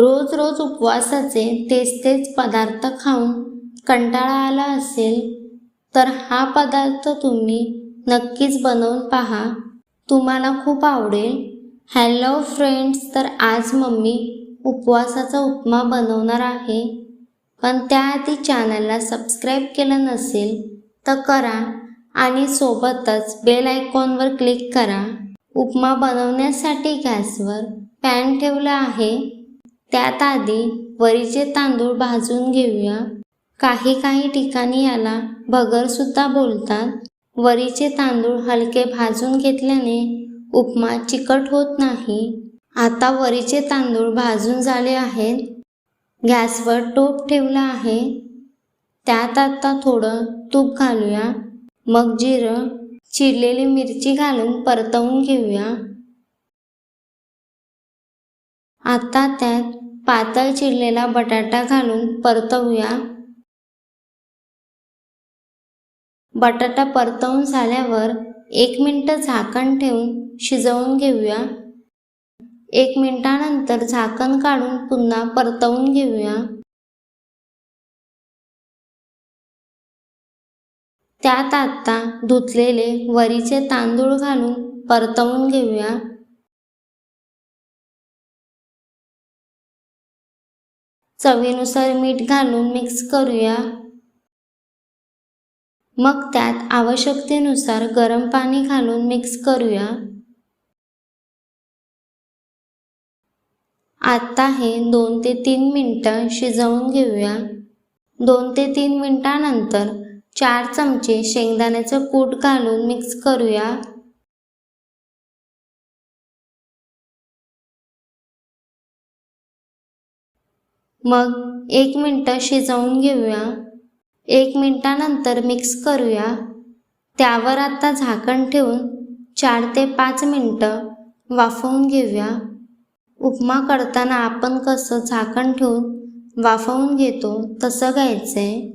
रोज रोज उपवासाचे तेच तेच पदार्थ खाऊन कंटाळा आला असेल तर हा पदार्थ तुम्ही नक्कीच बनवून पहा. तुम्हाला खूप आवडेल. हॅलो फ्रेंड्स तर आज मम्मी उपवासाचा उपमा बनवणार आहे. पण त्याआधी चॅनलला सबस्क्राईब केलं नसेल तर करा आणि सोबतच बेल आयकॉनवर क्लिक करा. उपमा बनवण्यासाठी गॅसवर पॅन ठेवला आहे. त्यात आधी वरीचे तांदूळ भाजून घेऊया. काही काही ठिकाणी याला भगरसुद्धा बोलतात. वरीचे तांदूळ हलके भाजून घेतल्याने उपमा चिकट होत नाही. आता वरीचे तांदूळ भाजून झाले आहेत. गॅसवर टोप ठेवला आहे. त्यात आता थोडं तूप घालूया. मग जिरं चिरलेली मिरची घालून परतवून घेऊया. आता त्यात पातळ चिरलेला बटाटा घालून परतवूया. बटाटा परतवून झाल्यावर एक मिनटं झाकण ठेवून शिजवून घेऊया. एक मिनटानंतर झाकण काढून पुन्हा परतवून घेऊया. त्यात आत्ता धुतलेले वरीचे तांदूळ घालून परतवून घेऊया. चवीनुसार मीठ घालून मिक्स करूया. मग त्यात आवश्यकतेनुसार गरम पाणी घालून मिक्स करूया. आता हे दोन ते तीन मिनटं शिजवून घेऊया. दोन ते तीन मिनटानंतर चार चमचे शेंगदाण्याचं कूट घालून मिक्स करूया. मग एक मिनटं शिजवून घेऊया. एक मिनटानंतर मिक्स करूया. त्यावर आता झाकण ठेवून चार ते पाच मिनटं वाफवून घेऊया. उपमा करताना आपण कसं झाकण ठेवून वाफवून घेतो तसं घ्यायचं आहे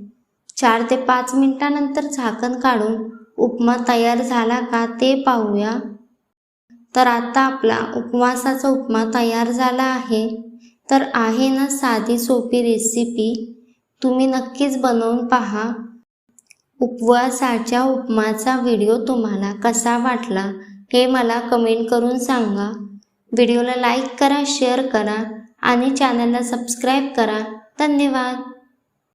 चार ते पाच मिनटानंतर झाकण काढून उपमा तयार झाला का ते पाहूया. तर आता आपला उपवासाचा उपमा तयार झाला आहे. तर आहे ना साधी सोपी रेसिपी तुम्ही नक्कीच बनवून पहा. उपवासाच्या उपमाचा व्हिडिओ तुम्हाला कसा वाटला हे मला कमेंट करून सांगा. व्हिडिओला लाईक करा शेअर करा आणि चॅनलला सबस्क्राईब करा. धन्यवाद.